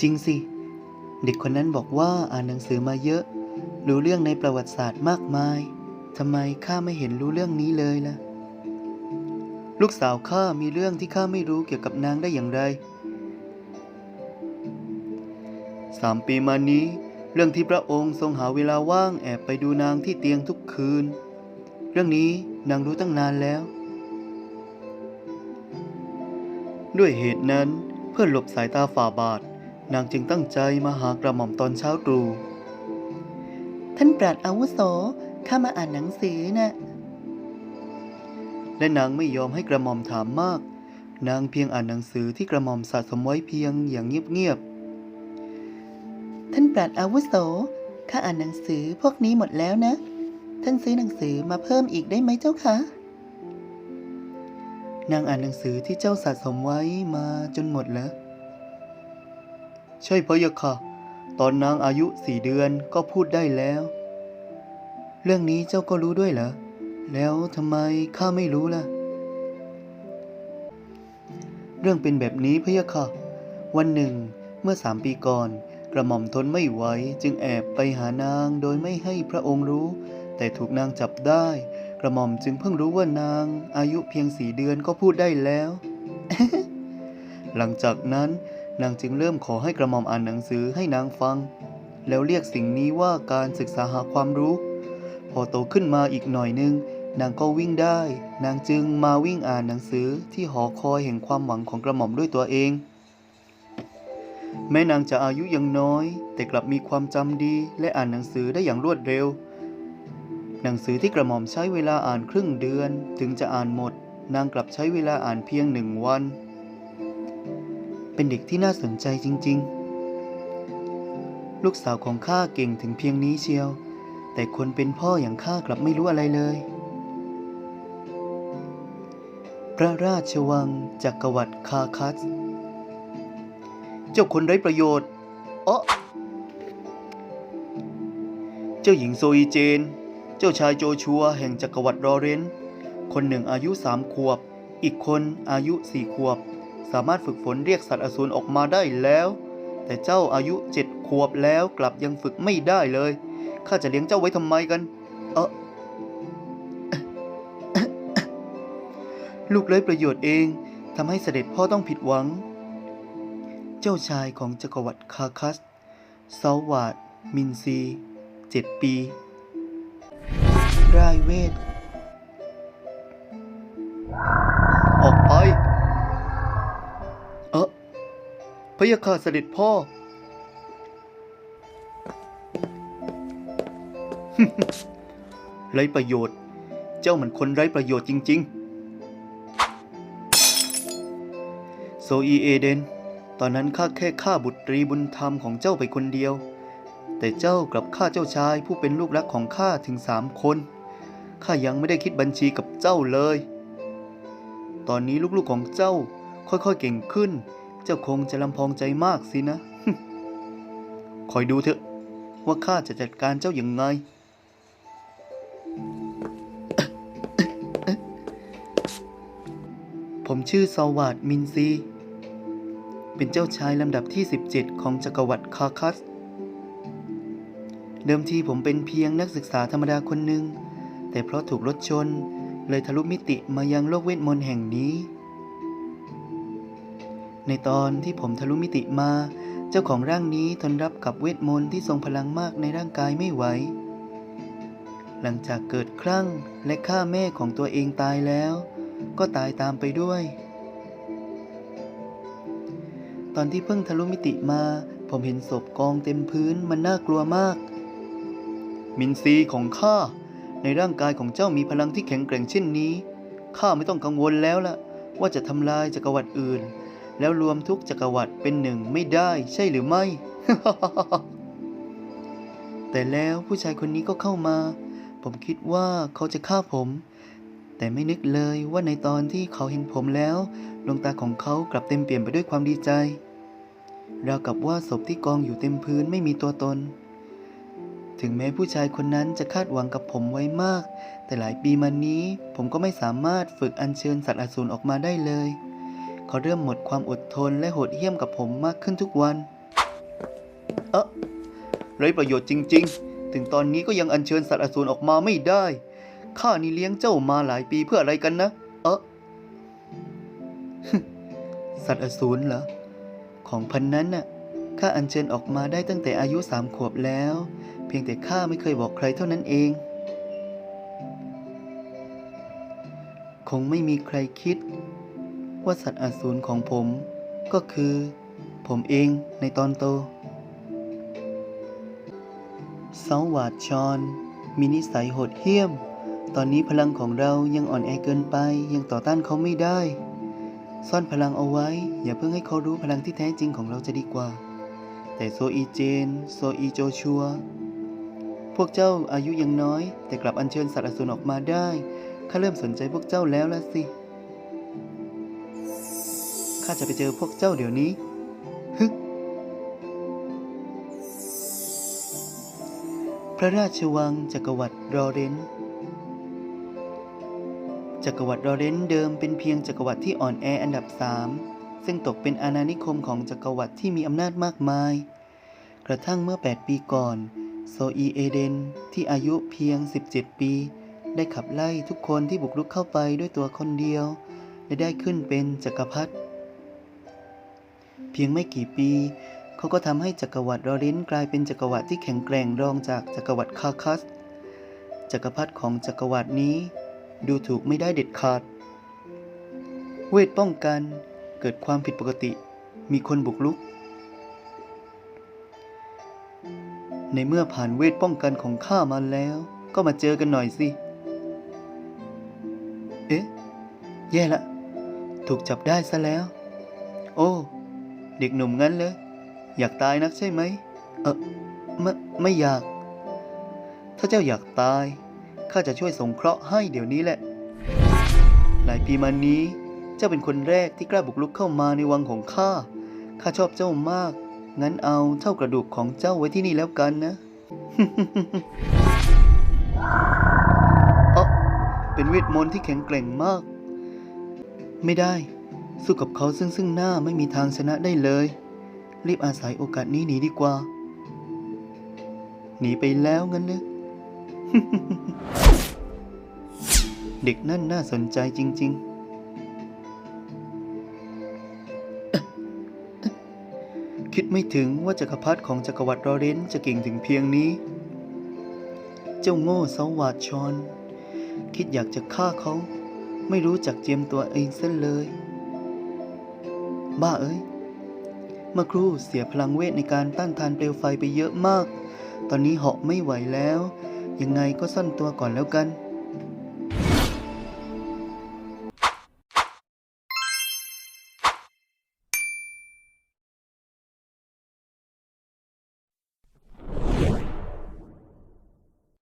จริงสิ เด็กคนนั้นบอกว่าอ่านหนังสือมาเยอะ รู้เรื่องในประวัติศาสตร์มากมายทำไมข้าไม่เห็นรู้เรื่องนี้เลยล่ะ ลูกสาวข้ามีเรื่องที่ข้าไม่รู้เกี่ยวกับนางได้อย่างไรสามปีมานี้ เรื่องที่พระองค์ทรงหาเวลาว่างแอบไปดูนางที่เตียงทุกคืน เรื่องนี้นางรู้ตั้งนานแล้ว ด้วยเหตุนั้นเพื่อหลบสายตาฝ่าบาท นางจึงตั้งใจมาหากระหม่อมตอนเช้าตรู่ท่านปราดอาวุโสข้ามาอ่านหนังสือนะและนางไม่ยอมให้กระหม่อมถามมาก นางเพียงอ่านหนังสือที่กระหม่อมสะสมไว้เพียงอย่างเงียบๆท่านปราดอาวุโสข้าอ่านหนังสือพวกนี้หมดแล้วนะ ท่านซื้อหนังสือมาเพิ่มอีกได้ไหมเจ้าคะนางอ่านหนังสือที่เจ้าสะสมไว้มาจนหมดแล้ว ใช่พะยะค่ะ ตอนนางอายุสี่เดือนก็พูดได้แล้ว เรื่องนี้เจ้าก็รู้ด้วยเหรอ แล้วทำไมข้าไม่รู้ล่ะ เรื่องเป็นแบบนี้พะยะค่ะ วันหนึ่ง เมื่อสามปีก่อน กระหม่อมทนไม่ไหวจึงแอบไปหานางโดยไม่ให้พระองค์รู้ แต่ถูกนางจับได้ กระหม่อมจึงเพิ่งรู้ว่านางอายุเพียงสี่เดือนก็พูดได้แล้วหลังจากนั้น นางจึงเริ่มขอให้กระหม่อมอ่านหนังสือให้นางฟัง แล้วเรียกสิ่งนี้ว่าการศึกษาหาความรู้ พอโตขึ้นมาอีกหน่อยนึง นางก็วิ่งได้ นางจึงมาวิ่งอ่านหนังสือที่หอคอยแห่งความหวังของกระหม่อมด้วยตัวเอง แม้นางจะอายุยังน้อย แต่กลับมีความจำดีและอ่านหนังสือได้อย่างรวดเร็ว หนังสือที่กระหม่อมใช้เวลาอ่านครึ่งเดือน ถึงจะอ่านหมด นางกลับใช้เวลาอ่านเพียงหนึ่งวัน เป็นเด็กที่น่าสนใจจริง ๆ ลูกสาวของข้าเก่งถึงเพียงนี้เชียว แต่คนเป็นพ่ออย่างข้ากลับไม่รู้อะไรเลย พระราชวังจักรวรรดิคาคัส เจ้าคนไร้ประโยชน์เอ้อเจ้าหญิงโซอีเจน เจ้าชายโจชัวแห่งจักรวรรดิรอเรน คนหนึ่งอายุสามขวบ อีกคนอายุสี่ขวบ สามารถฝึกฝนเรียกสัตว์อสูรออกมาได้แล้ว แต่เจ้าอายุเจ็ดขวบแล้วกลับยังฝึกไม่ได้เลย ข้าจะเลี้ยงเจ้าไว้ทำไมกัน เออลูกไร้ประโยชน์เองทำให้เสด็จพ่อต้องผิดหวัง เจ้าชายของจักรวรรดิคาคัสซาวาดมินซีเจ็ดปี รายเวท ระยาค่ะเสด็จพ่อ ไร้ประโยชน์ เจ้ามันคนไร้ประโยชน์จริง ๆ โซอีเอเดน ตอนนั้นข้าแค่ฆ่าบุตรีบุญธรรมของเจ้าไปคนเดียว แต่เจ้ากลับฆ่าเจ้าชายผู้เป็นลูกรักของข้าถึงสามคนข้ายังไม่ได้คิดบัญชีกับเจ้าเลย ตอนนี้ลูกๆของเจ้าค่อยๆเก่งขึ้น เจ้าคงจะลำพองใจมากสินะ คอยดูเถอะ ว่าข้าจะจัดการเจ้าอย่างไง ผมชื่อซาวาดมินซี เป็นเจ้าชายลำดับที่ 17 ของจักรวรรดิคาคัส เดิมทีผมเป็นเพียงนักศึกษาธรรมดาคนหนึ่ง แต่เพราะถูกรถชน เลยทะลุมิติมายังโลกเวทมนต์แห่งนี้ ในตอนที่ผมทะลุมิติมา เจ้าของร่างนี้ทนรับกับเวทมนต์ที่ทรงพลังมากในร่างกายไม่ไหว หลังจากเกิดคลั่งและฆ่าแม่ของตัวเองตายแล้ว ก็ตายตามไปด้วย ตอนที่เพิ่งทะลุมิติมา ผมเห็นศพกองเต็มพื้นมันน่ากลัวมาก มินซีของข้าในร่างกายของเจ้ามีพลังที่แข็งแกร่งเช่นนี้ข้าไม่ต้องกังวลแล้วล่ะ ว่าจะทำลายจักรวรรดิอื่น แล้วรวมทุกจักรวรรดิเป็นหนึ่งไม่ได้ใช่หรือไม่ แต่แล้วผู้ชายคนนี้ก็เข้ามา ผมคิดว่าเขาจะฆ่าผม แต่ไม่นึกเลยว่าในตอนที่เขาเห็นผมแล้วดวงตาของเขากลับเต็มเปี่ยมไปด้วยความดีใจ ราวกับว่าศพที่กองอยู่เต็มพื้นไม่มีตัวตน ถึงแม้ผู้ชายคนนั้นจะคาดหวังกับผมไว้มาก แต่หลายปีมานี้ผมก็ไม่สามารถฝึกอัญเชิญสัตว์อสูรออกมาได้เลย เขาเริ่มหมดความอดทนและโหดเหี้ยมกับผมมากขึ้นทุกวัน เออไรประโยชน์จริง ๆ ถึงตอนนี้ก็ยังอัญเชิญสัตว์อสูรออกมาไม่ได้ ข้านี่เลี้ยงเจ้ามาหลายปีเพื่ออะไรกันนะ เออสัตว์อสูรเหรอ ของพันนั้นน่ะ ข้าอัญเชิญออกมาได้ตั้งแต่อายุสามขวบแล้ว เพียงแต่ข้าไม่เคยบอกใครเท่านั้นเอง คงไม่มีใครคิด ว่าสัตว์อสูรของผมก็คือ ผมเองในตอนโตเซาหวาดชอนมีนิสัยโหดเหี้ยม ตอนนี้พลังของเรายังอ่อนแอเกินไปยังต่อต้านเขาไม่ได้ ซ่อนพลังเอาไว้ อย่าเพิ่งให้เขารู้พลังที่แท้จริงของเราจะดีกว่า แต่โซอีเจน โซอีโจชัว พวกเจ้าอายุยังน้อย แต่กลับอัญเชิญสัตว์อสูรออกมาได้ข้าเริ่มสนใจพวกเจ้าแล้วละสิ ข้าจะไปเจอพวกเจ้าเดี๋ยวนี้ ฮึพระราชวังจักรวรรดิรอเรนจักรวรรดิรอเรนเดิมเป็นเพียงจักรวรรดิที่อ่อนแออันดับสามซึ่งตกเป็นอาณานิคมของจักรวรรดิที่มีอำนาจมากมาย กระทั่งเมื่อ 8 ปีก่อน โซอีเอเดนที่อายุเพียง 17 ปี ได้ขับไล่ทุกคนที่บุกรุกเข้าไปด้วยตัวคนเดียว และได้ขึ้นเป็นจักรพรรดิ เพียงไม่กี่ปี เขาก็ทำให้จักรวรรดิรอเรนกลายเป็นจักรวรรดิที่แข็งแกร่งรองจากจักรวรรดิคาคัส จักรพรรดิของจักรวรรดินี้ ดูถูกไม่ได้เด็ดขาด เวทป้องกันเกิดความผิดปกติ มีคนบุกรุก ในเมื่อผ่านเวทป้องกันของข้ามาแล้ว ก็มาเจอกันหน่อยสิเอ๊ะ แย่ละ ถูกจับได้ซะแล้ว โอ้ เด็กหนุ่มงั้นเลยอยากตายนักใช่ไหม เออไม่ไม่อยาก ถ้าเจ้าอยากตาย ข้าจะช่วยสงเคราะห์ให้เดี๋ยวนี้แหละ หลายปีมานี้ เจ้าเป็นคนแรกที่กล้าบุกรุกเข้ามาในวังของข้า ข้าชอบเจ้ามาก งั้นเอาเท่ากระดูกของเจ้าไว้ที่นี่แล้วกันนะเอ๋อเป็นเวทมนต์ที่แข็งแกร่งมาก ไม่ได้ สู้กับเขาซึ่งซึ่งหน้าไม่มีทางชนะได้เลย รีบอาศัยโอกาสนี้หนีดีกว่า หนีไปแล้วงั้นเลยเด็กนั่นน่าสนใจจริง ๆ คิดไม่ถึงว่าจักรพรรดิของจักรวรรดิรอเรนจะเก่งถึงเพียงนี้ เจ้าโง่เสาวาดชอน คิดอยากจะฆ่าเขา ไม่รู้จักเจียมตัวเองเส้นเลย บ้าเอ้ย เมื่อครู่เสียพลังเวทในการต้านทานเปลวไฟไปเยอะมาก ตอนนี้เหาะไม่ไหวแล้ว ยังไงก็ซ่อนตัวก่อนแล้วกัน